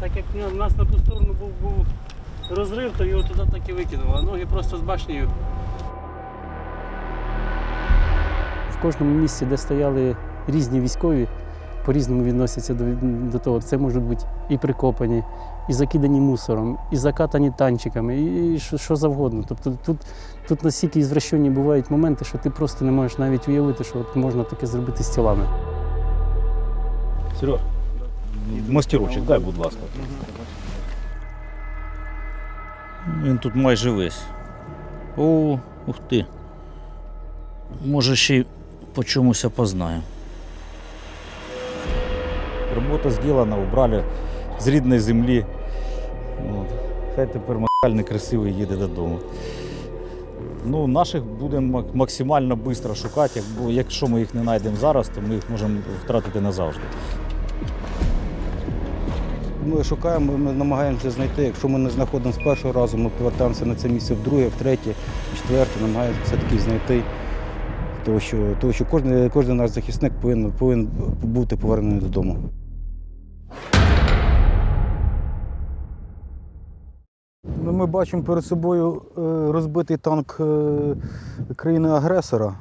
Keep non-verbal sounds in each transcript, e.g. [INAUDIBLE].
Так як у нас на ту сторону був, був розрив, то його туди так і викинуло. А ноги просто з башнею. В кожному місці, де стояли різні військові, по-різному відносяться до, до того. Це можуть бути і прикопані, і закидані мусором, і закатані танчиками, і, що, що завгодно. Тобто тут, тут настільки ізвращені бувають моменти, що ти просто не можеш навіть уявити, що от можна таке зробити з тілами. Серег, мастерочок, дай, будь ласка. Він тут майже весь. О, ух ти. Може ще й по чомусь опознаю. Робота зроблена, убрали з рідної землі. От. Хай тепер максимально красивий їде додому. Ну, наших будемо максимально швидко шукати, бо якщо ми їх не знайдемо зараз, то ми їх можемо втратити назавжди. Ми шукаємо, ми намагаємося знайти. Якщо ми не знаходимо з першого разу, ми повертаємося на це місце вдруге, втретє, четверте, намагаємося все-таки знайти. Тому що, тому що кожен, кожен наш захисник повинен, повинен бути повернений додому. Ну, Ми бачимо перед собою е, розбитий танк е, країни-агресора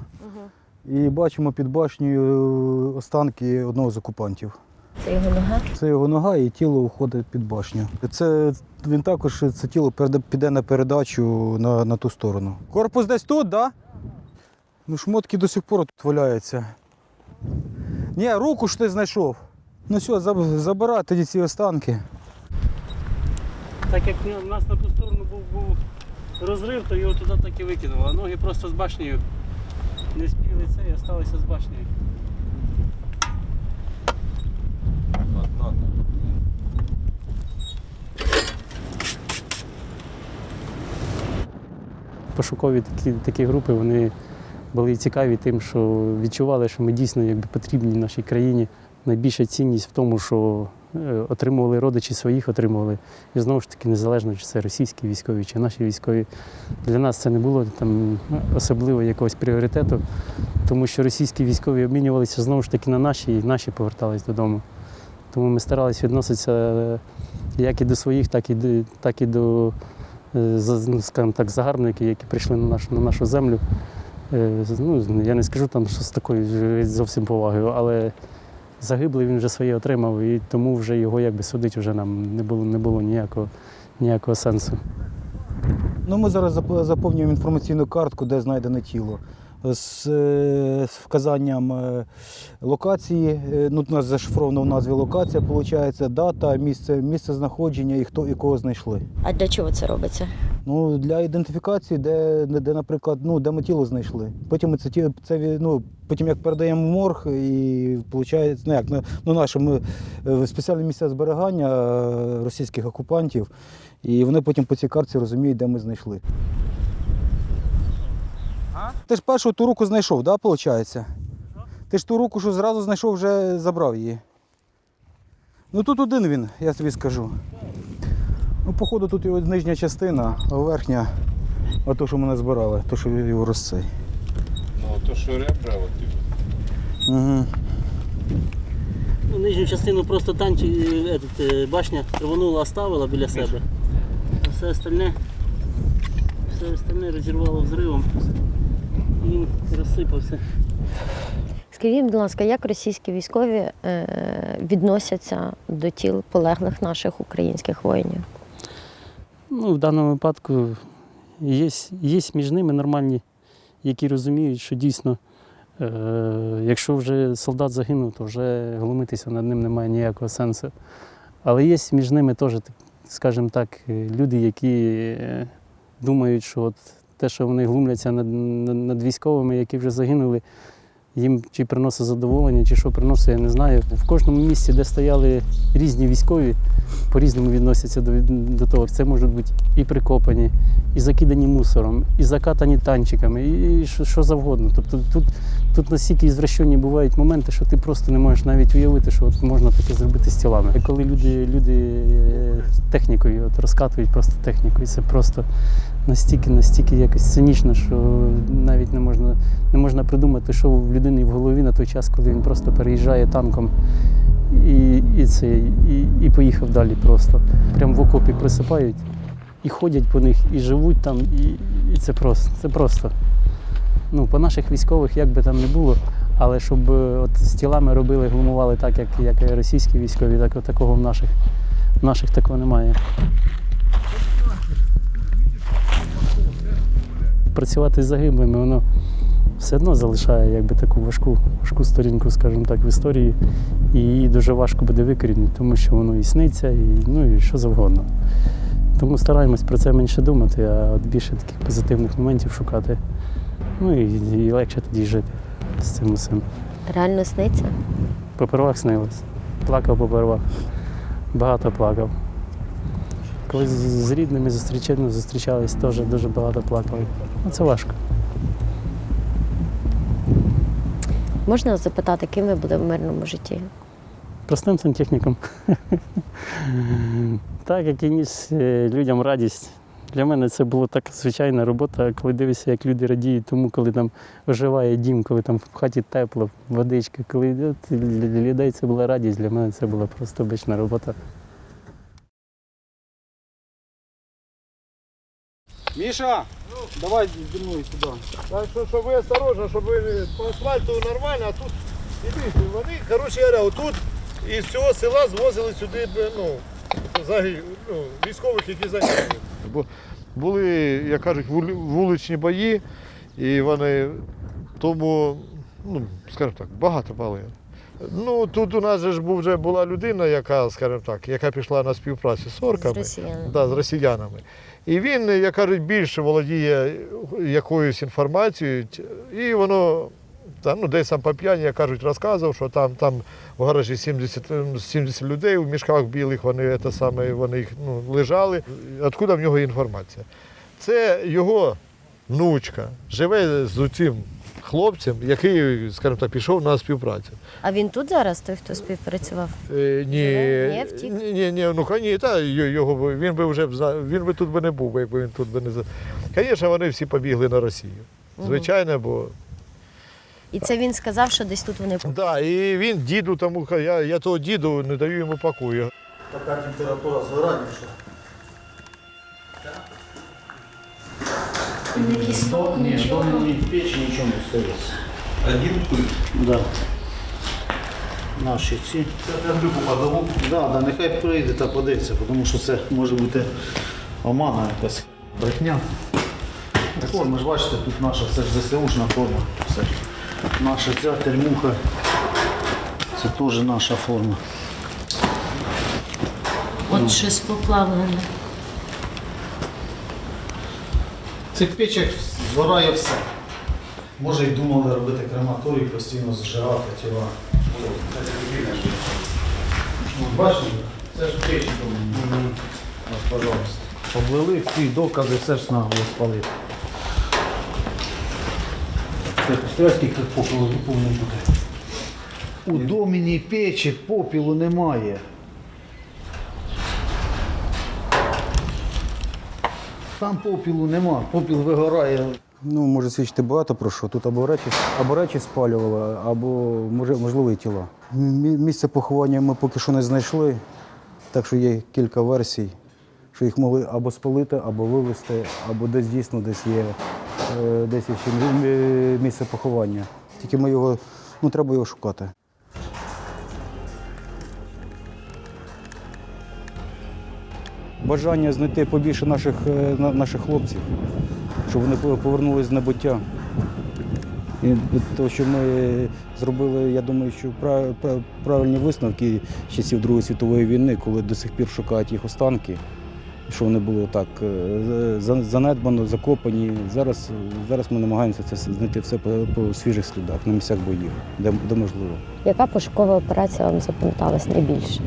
і бачимо під башнею е, останки одного з окупантів. Це його нога. Це його нога і тіло уходить під башню. Це він також це тіло піде на передачу на, на ту сторону. Корпус десь тут, так? Да? Ну, шмотки до сих пор тут валяються. Ні, руку ж ти знайшов. Ну все, заб- забирай тоді ці останки. Так як у нас на ту сторону був, був розрив, то його туди так і викинуло. А ноги просто з башнею не спіли це і залишилися з башнею. Пошукові такі, такі групи вони були цікаві тим, що відчували, що ми дійсно якби, потрібні нашій країні. Найбільша цінність в тому, що е, отримували родичі своїх, отримували. І знову ж таки, незалежно, чи це російські військові, чи наші військові. Для нас це не було там особливо якогось пріоритету, тому що російські військові обмінювалися знову ж таки на наші, і наші повертались додому. Тому ми старалися відноситися е, як і до своїх, так і до, так і до ну, скажімо так, загарбники, які прийшли на нашу, на нашу землю. Е, Ну, я не скажу там, що з такою зовсім повагою, але загиблий він вже своє отримав, і тому вже його якби судити вже нам не було, не було ніякого, ніякого сенсу. Ну, ми зараз заповнюємо інформаційну картку, де знайдене тіло. З, вказанням е, локації, е, ну, у нас зашифровано в назві локація, виходить, дата, місце, місце знаходження і хто і кого знайшли. А для чого це робиться? Ну, для ідентифікації, де, де наприклад, ну, де ми тіло знайшли. Потім ми це, це ну, потім як передаємо в морг, і виходить, ну, як, ну, наше, ми е, в спеціальне місце зберігання російських окупантів, і вони потім по цій картці розуміють, де ми знайшли. Ти ж першу ту руку знайшов, так, да, виходить? Ти ж ту руку, що зразу знайшов, вже забрав її. Ну тут один він, я тобі скажу. Ну, походу, тут його нижня частина, а верхня, а то, що ми не збирали, то, що його розцей. Ну, то що ребра, от, типу. Угу. Ну, нижню частину просто танчик, е, этот, е, башня рванула, оставила біля себе. А все остальне, все остальне розірвало взривом. І він розсипався. Скажіть, будь ласка, як російські військові е, відносяться до тіл полеглих наших українських воїнів? Ну, в даному випадку є, є між ними нормальні, які розуміють, що дійсно, е, якщо вже солдат загинув, то вже глумитися над ним немає ніякого сенсу. Але є між ними теж, скажімо так, люди, які е, думають, що от те, що вони глумляться над, над, над військовими, які вже загинули, їм чи приносить задоволення, чи що приносить, я не знаю. В кожному місці, де стояли різні військові, по-різному відносяться до, до того. Це можуть бути і прикопані, і закидані мусором, і закатані танчиками, і, що, що завгодно. Тобто тут, тут настільки ізвращені бувають моменти, що ти просто не можеш навіть уявити, що от можна таке зробити з тілами. Коли люди, люди е, технікою от розкатують просто технікою, це просто настільки, настільки якось цинічно, що навіть не можна, не можна придумати, що в людини в голові на той час, коли він просто переїжджає танком і, і, це, і, і поїхав далі просто. Прям в окопі присипають і ходять по них, і живуть там, і, і це просто. Це просто. Ну, по наших військових, як би там не було, але щоб е, от з тілами робили, глумували так, як, як російські військові, так от такого в наших, в наших такого немає. Працювати з загиблими, воно все одно залишає якби таку важку, важку сторінку, скажімо так, в історії. І її дуже важко буде викорінити, тому що воно і сниться, і, ну, і що завгодно. Тому стараємось про це менше думати, а от більше таких позитивних моментів шукати. Ну і, і легше тоді жити з цим усім. Реально сниться? Попервах снилось. Плакав попервах. Багато плакав. Коли з, рідними зустрічали, зустрічались, теж дуже багато плакали. Ну, це важко. Можна запитати, ким ви будете в мирному житті? Простим сантехніком. так, як і ніс е, людям радість. Для мене це була така звичайна робота, коли дивишся, як люди радіють, тому коли там оживає дім, коли там в хаті тепло, водичка, коли для людей це була радість, для мене це була просто обична робота. Міша, давай зі мною сюди. Так що, щоб ви осторожно, щоб ви по асфальту нормально, а тут і дивіться, вони, коротше говоря, отут із цього села звозили сюди ну, загиб, ну, військових, які загинули. Бо були, як кажуть, вуличні бої, і вони тому, ну, скажімо так, багато палили. Ну, тут у нас же ж був, вже була людина, яка, скажімо так, яка пішла на співпрацю з З орками. росіянами. Да, з росіянами. І він, як кажуть, більше володіє якоюсь інформацією, і воно там, ну, десь там по п'яні, як кажуть, розказував, що там, там в гаражі 70, ем, 70 людей у мішках білих, вони, це саме, вони їх, ну, лежали. Откуда в нього інформація? Це його внучка живе з цим хлопцем, який, скажімо так, пішов на співпрацю. А він тут зараз, той, хто співпрацював? Е, ні? Ні, втік? ні, ні, ну ні, та й- його він би вже б зна- він би тут би не був, якби він тут би не за. Звісно, вони всі побігли на Росію. Звичайно, бо І це він сказав, що десь тут вони да, і він діду тому, ка- я, я того діду не даю йому покою. Така температура згорання, що Ні, дома ні в печі нічого не остається. Один пыль? Да. Наші ці. Да, да, нехай прийде та подивиться, тому що це може бути омана якась брехня. Форма ж бачите, тут наша все ж ЗСУшна форма. Все. Наша ця термуха. Це теж наша форма. от щось поплавлене. В цих печах згорає все. Може й думали робити крематорій, постійно зжирати тіла. Бачите, це ж печі. Ось, пожалуйста. Облили всі докази, все ж нагло спалити. Ти представляєш, скільки попелу повинно бути? У доміні печі попілу немає. Там попілу нема, попіл вигорає. ну, може свідчити багато про що. Тут або речі, або речі спалювали, або може, можливо і тіла. Місце поховання ми поки що не знайшли, так що є кілька версій, що їх могли або спалити, або вивезти, або десь дійсно десь є е, десь ще мі- мі- місце поховання. Тільки ми його, ну треба його шукати. Бажання знайти побільше наших, е, наших хлопців, щоб вони пов- повернулись з небуття. І те, що ми зробили, я думаю, що пра- пра- правильні висновки часів Другої світової війни, коли до сих пір шукають їх останки, що вони були так е, занедбано, закопані. Зараз, зараз ми намагаємося це знайти все по, по свіжих слідах, на місцях боїв, де, де можливо. Яка пошукова операція вам запам'яталась найбільше?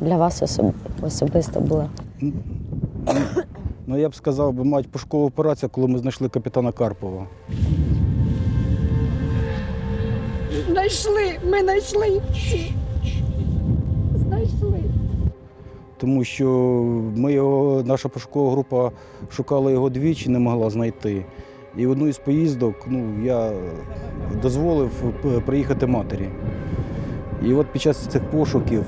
Для вас особисто була? Ну я б сказав, би мать пошукова операція, коли ми знайшли капітана Карпова. Знайшли, ми знайшли всі. Знайшли. тому що ми його, наша пошукова група шукала його двічі, не могла знайти. І в одну із поїздок ну, я дозволив приїхати матері. І от під час цих пошуків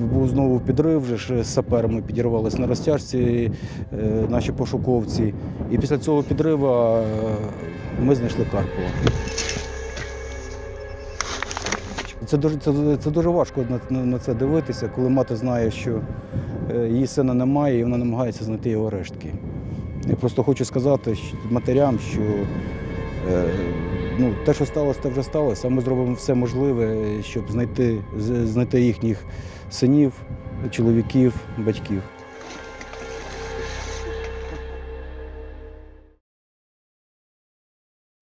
був знову підрив, вже ж з саперами підірвалися на розтяжці е, наші пошуковці. І після цього підриву е, ми знайшли Карпова. Це дуже, це, це дуже важко на, на, це дивитися, коли мати знає, що е, її сина немає, і вона намагається знайти його рештки. Я просто хочу сказати матерям, що ну, те, що сталося, те вже сталося, а ми зробимо все можливе, щоб знайти, з- знайти їхніх синів, чоловіків, батьків.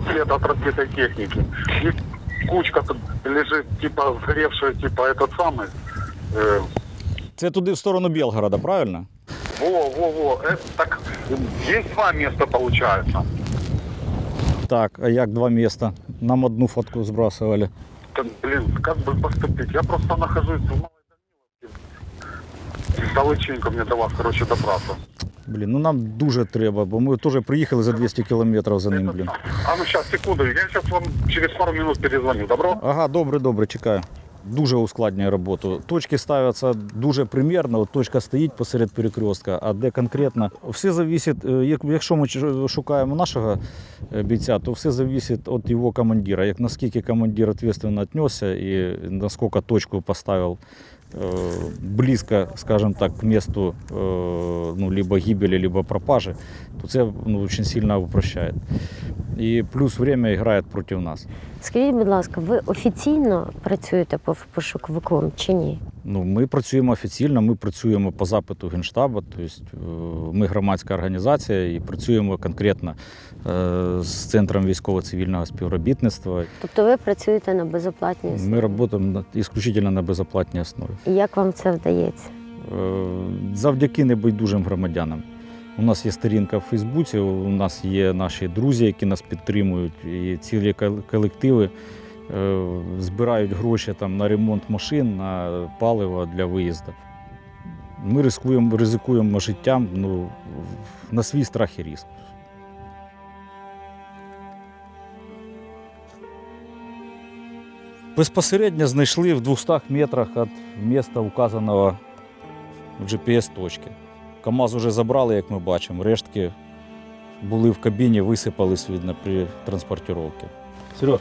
след от разбитой техники. И кучка тут лежит, типа, сгоревшая, типа, этот самый. э, Це туди в сторону Білгорода, правильно? во, во, во. Это так, есть два места, получается. Так, а як два міста? Нам одну фотку збрасували. Так, блин, как бы поступить? Я просто нахожусь в Малой Даниловке. Далеченько мне до вас, короче, добраться. Блін, ну нам дуже треба, бо ми теж приїхали за 200 кілометрів за ним, блін. А ну сейчас, секунду, я сейчас вам через пару минут перезвоню, добро? Ага, добре, добре, чекаю. Дуже ускладнює роботу. Точки ставляться дуже примірно. От точка стоїть посеред перекрестка, а де конкретно все залежить, е, якщо ми шукаємо нашого е, бійця, то все залежить від його командира. Як наскільки командир відповідально віднесся і наскільки точку поставив е, близько, скажімо так, к месту е, ну, либо гибели, либо пропажи, то це ну, дуже сильно упрощає. І плюс время грає проти нас. Скажіть, будь ласка, ви офіційно працюєте по пошуковиком чи ні? Ну, ми працюємо офіційно, ми працюємо по запиту Генштабу, тобто ми громадська організація і працюємо конкретно з Центром військово-цивільного співробітництва. Тобто ви працюєте на безоплатній основі? Ми працюємо ісключительно на безоплатній основі. І як вам це вдається? Е, Завдяки небайдужим громадянам. У нас є сторінка в Фейсбуці, у нас є наші друзі, які нас підтримують, і цілі колективи е, збирають гроші там, на ремонт машин, на паливо для виїзду. Ми ризикуємо, ризикуємо життям ну, на свій страх і ризик. Безпосередньо знайшли в 200 метрах від міста указаного в GPS-точки. КАМАЗ вже забрали, як ми бачимо. Рештки були в кабіні, висипались видно при транспортировці. Сереж,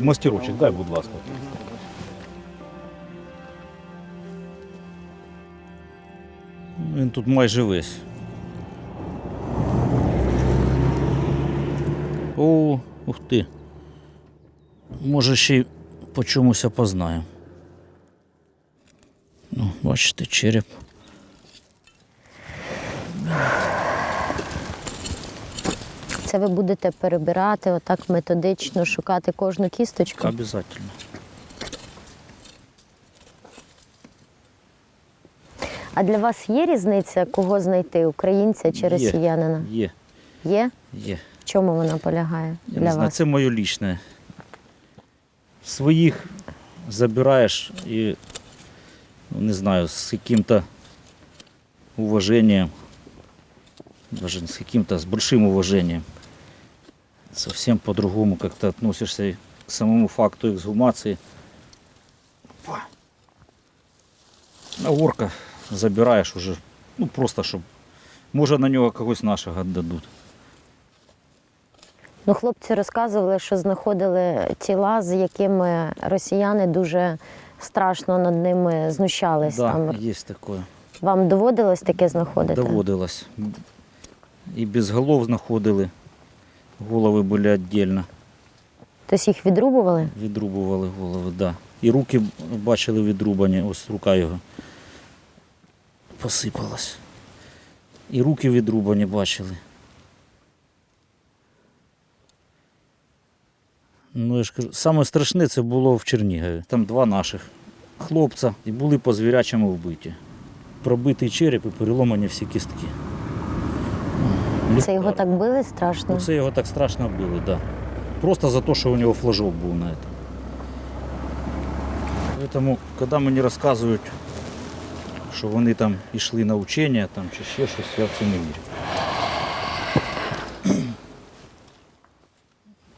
мастерочок, дай, будь ласка. Він тут майже весь. О, ух ти. Може, ще й по чомусь опознаю. Ну, бачите, череп. Це ви будете перебирати отак методично, шукати кожну кісточку? Обязательно. А для вас є різниця, кого знайти, українця чи росіянина? Є, Є? є. В чому вона полягає Я для не знаю, вас? це моє лічне. Своїх забираєш і, ну, не знаю, з яким-то уважением, даже с каким-то, с большим уважением. Совсем по-другому как-то относишься к самому факту эксгумации. Опа. А орка забираєш уже, ну просто щоб, може на нього когось нашого віддадуть. Ну, хлопці розказували, що знаходили тіла, з якими росіяни дуже страшно над ними знущались. Да, Там є таке. вам доводилось таке знаходити? Доводилось. І без голов знаходили. Голови були віддільно. Тобто їх відрубували? Відрубували голови, да. І руки бачили відрубані, ось рука його посипалась. І руки відрубані бачили. Ну, я ж кажу, саме страшне це було в Чернігові. Там два наших хлопця і були по звірячому вбиті. Пробитий череп і переломані всі кістки. Це його так били страшно? Ну, це його так страшно били, так. Да. Просто за те, що у нього флажок був на це. Тому, коли мені розказують, що вони там йшли на учення там, чи ще щось, я в це не вірю.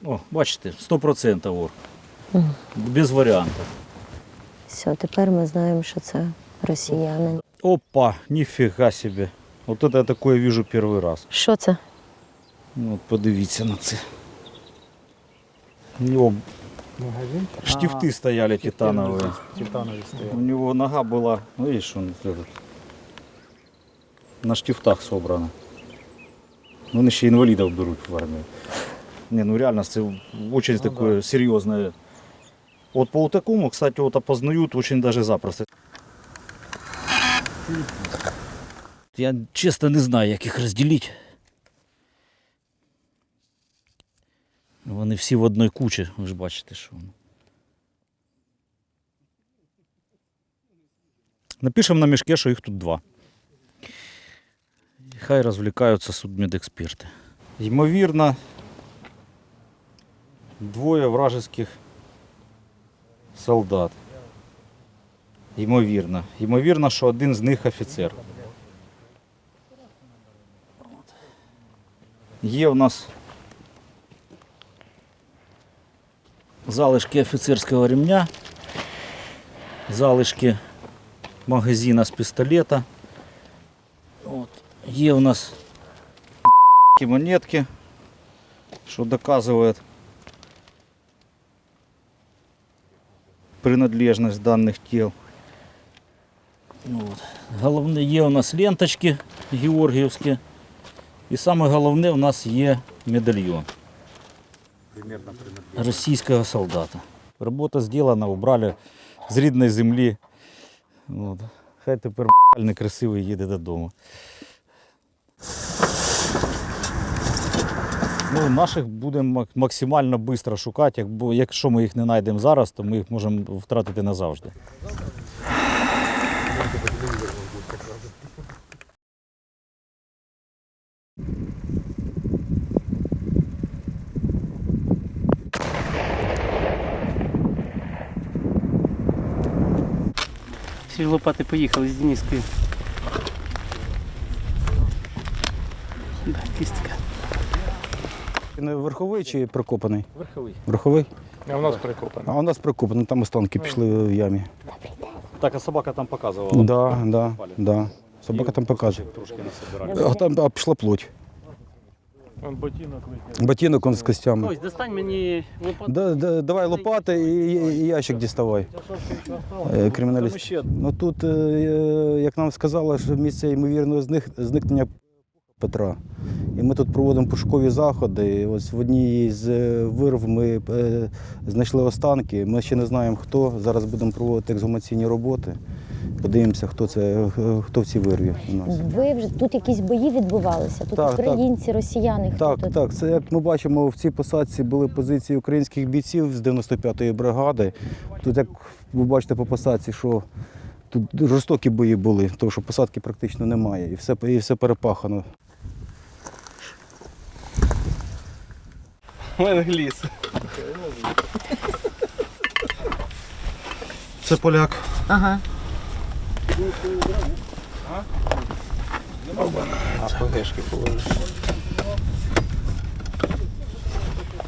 О, бачите, 100% орк. Без варіантів. Все, тепер ми знаємо, що це росіянин. Опа, ніфіга собі. От це я таке вижу перший раз. Що це? Ну, от подивіться на це. У нього штифти стояли титанові. Титанові У него нога была, ну видишь, он этот, на штифтах собрана. Ну, Вони ще інвалідів беруть в армію. Не, ну реально, це очень такое серйозне. От по такому, кстати, вот опознают очень даже запросто. Я чесно не знаю, як їх розділити. Вони всі в одній кучі, ви ж бачите, що воно. Напишемо на мішке, що їх тут два. І Хай розвлікаються судмедексперти. Ймовірно, двоє вражеських солдат. Ймовірно. Ймовірно, що один з них офіцер. Є у нас залишки офіцерського ремня, залишки магазина з пістолета. От. Є у нас [LAUGHS] монетки, що доказує принадлежність даних тіл. От. Головне, є у нас ленточки георгіївські. І саме головне у нас є медальйон російського солдата. Робота зроблена, убрали з рідної землі. От. Хай тепер красивий їде додому. Ну, наших будемо максимально швидко шукати. як- бо Якщо ми їх не знайдемо зараз, то ми їх можемо втратити назавжди. Всі лопати поїхали з Денискою. Да, кістка. Не верховий чи прикопаний? Верховий. Верховий? А у нас прикопано. А у нас прикопаний, там останки пішли в ямі. Так, а собака там показувала. Да, да, да. Собака там показує. Трошки насобирали. А там а, пішла плоть. Он ботинок витягнув. Ботинок он з костями. Ось, достань мені лопату. Да, да, давай лопати і, і, ящик діставай. Е, Криміналіст. Ну тут, е, як нам сказали, що місце ймовірного зник- зникнення Петра. І ми тут проводимо пошукові заходи. І ось в одній з е, вирв ми е, знайшли останки. Ми ще не знаємо хто. Зараз будемо проводити ексгумаційні роботи. Подивимося, хто це, е, хто в цій вирві у нас. Ви вже тут якісь бої відбувалися? Тут Так, так. українці, росіяни. Хто Так, тут? так. Це як ми бачимо, в цій посадці були позиції українських бійців з 95-ї бригади. Тут, як ви бачите по посадці, що тут жорстокі бої були, тому що посадки практично немає, і все, і все перепахано. Ленгліс. Це поляк. Ага. А ПГшки положиш.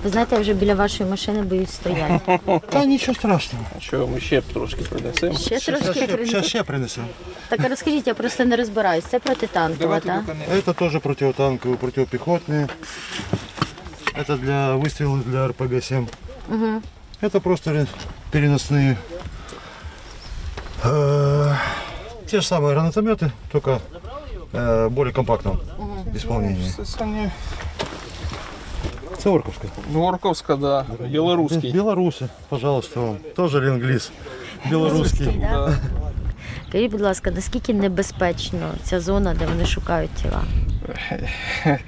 Ви знаєте, я вже біля вашої машини боюсь стояти. Та нічого страшного. А що, ми ще трошки принесемо? Ще трошки Ще, принесу. ще принесу. Так а розкажіть, я просто не розбираюсь. Це протитанкова, так? Это тоже противотанковые, противопехотные. Это для выстрелов для РПГ-7. Угу. Это просто ре- переносные. э, те же самые гранатометы, только э, более компактном исполнении. Это Орковская. Горковська, да. Білоруський. Белорусы, пожалуйста, вам. Тоже ленглиз. Белорусский. Да. Скажіть, будь ласка, наскільки небезпечно ця зона, де вони шукають тіла? [LAUGHS]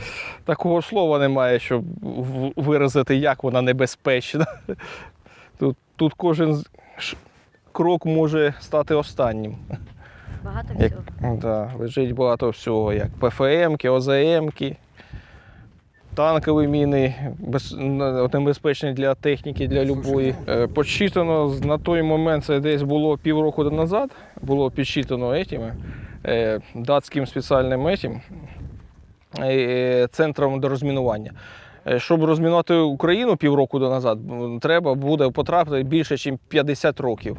Такого слова немає, щоб виразити, як вона небезпечна. [LAUGHS] Тут, тут кожен крок може стати останнім. Багато Як, всього. да, лежить багато всього, як ПФМки, ОЗМки, танкові міни, без, небезпечні для техніки, для любої. Е, Підсчитано на той момент, це десь було півроку назад, було підсчитано этими, е, датським спеціальним этим, е, центром до розмінування. Щоб розмінувати Україну півроку до назад, треба буде потрапити більше, ніж 50 років.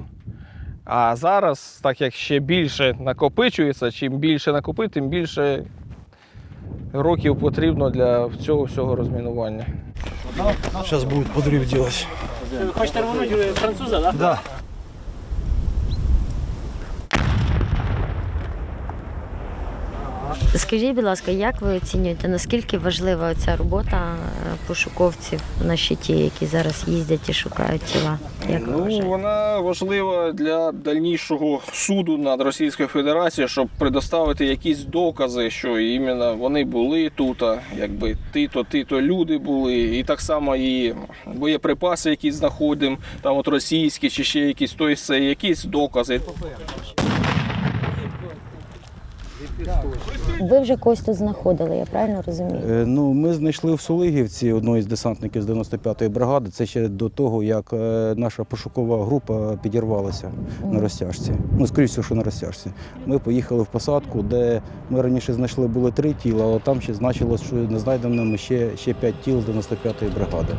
А зараз, так як ще більше накопичується, чим більше накопити, тим більше років потрібно для цього всього розмінування. Зараз будуть подрив робити. Хочете рванути француза, так? Да. Скажіть, будь ласка, як ви оцінюєте, наскільки важлива ця робота е, пошуковців на щиті, які зараз їздять і шукають тіла? Як ви Ну, вона важлива для дальнішого суду над Російською Федерацією, щоб предоставити якісь докази, що іменно вони були тут, якби ти-то, ти-то люди були, і так само і боєприпаси, які знаходимо, там от російські чи ще якісь, то це якісь докази. Ви вже когось тут знаходили, я правильно розумію? Е, Ну, ми знайшли в Сулигівці одного із десантників з 95-ї бригади. Це ще до того, як е, наша пошукова група підірвалася на розтяжці. Ну, скоріше, що на розтяжці. Ми поїхали в посадку, де ми раніше знайшли були три тіла, але там ще значилось, що не знайденими ще, ще п'ять тіл з 95-ї бригади.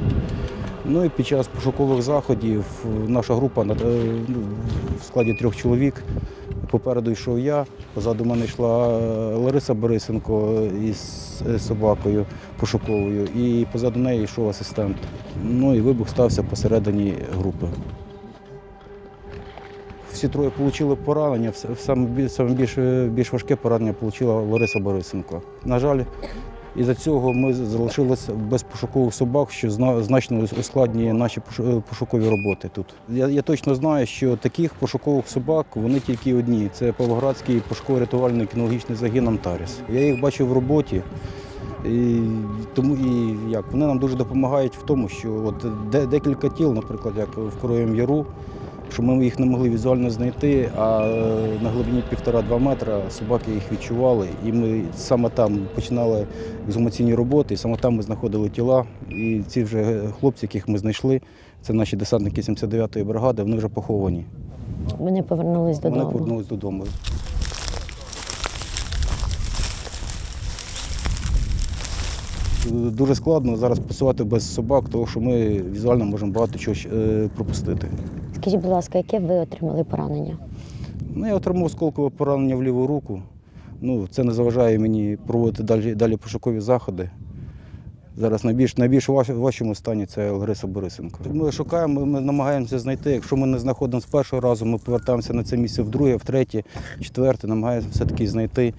Ну і під час пошукових заходів наша група е, ну, в складі трьох чоловік. Попереду йшов я, позаду мене йшла е, Лариса Борисенко із е, собакою пошуковою, і позаду неї йшов асистент. Ну і вибух стався посередині групи. Всі троє отримали поранення. Саме більш, більш важке поранення отримала Лариса Борисенко. На жаль, із-за цього ми залишилися без пошукових собак, що зна- значно ускладнює наші пошу- пошукові роботи тут. Я, я точно знаю, що таких пошукових собак вони тільки одні. Це Павлоградський пошуково-рятувальний кінологічний загін Антаріс. Я їх бачив в роботі. І тому і як вони нам дуже допомагають в тому, що от де, декілька тіл, наприклад, як в Короєм Яру, що ми їх не могли візуально знайти, а е, на глибині півтора-два метра собаки їх відчували. І ми саме там починали ексгумаційні роботи, і саме там ми знаходили тіла. І ці вже хлопці, яких ми знайшли, це наші десантники 79-ї бригади, вони вже поховані. Вони повернулись Вони додому. повернулись додому. Дуже складно зараз працювати без собак, тому що ми візуально можемо багато чого е, пропустити. Скажіть, будь ласка, яке ви отримали поранення? Ну, я отримав осколкове поранення в ліву руку. Ну, це не заважає мені проводити далі, далі пошукові заходи. Зараз найбільш, найбільш важчому стані це Лариса Борисенко. Ми шукаємо, ми, намагаємося знайти. Якщо ми не знаходимо з першого разу, ми повертаємося на це місце вдруге, втретє, четверте, намагаємося все-таки знайти.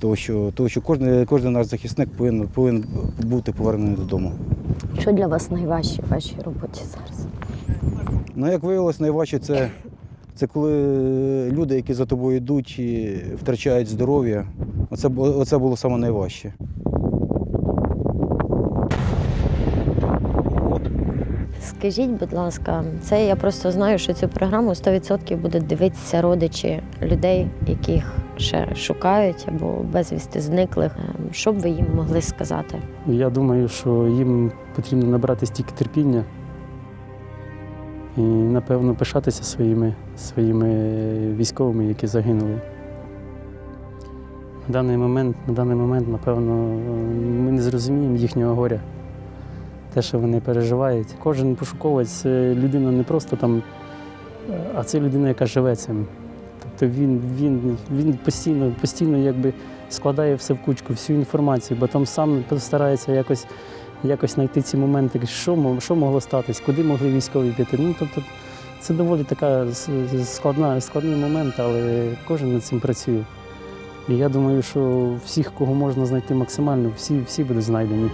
Тому що, тому що кожен, кожен наш захисник повинен, повинен бути повернений додому. Що для вас найважче в вашій роботі зараз? Ну, як виявилось, найважче це, це коли люди, які за тобою йдуть, і втрачають здоров'я. Оце, оце було саме найважче. Скажіть, будь ласка, це я просто знаю, що цю програму 100% будуть дивитися родичі людей, яких ще шукають або безвісти зниклих. Ем, Що б ви їм могли сказати? Я думаю, що їм потрібно набрати стільки терпіння і, напевно, пишатися своїми, своїми військовими, які загинули. На даний момент, на даний момент, напевно, ми не зрозуміємо їхнього горя. Те, що вони переживають. Кожен пошуковець людина не просто там, е, а це людина, яка живе цим. Тобто він, він, він постійно, постійно якби складає все в кучку, всю інформацію, бо там сам старається якось, якось знайти ці моменти, що, що могло статись, куди могли військові піти. Ну, тобто, це доволі така складна, складний момент, але кожен над цим працює. І я думаю, що всіх, кого можна знайти максимально, всі, всі будуть знайдені.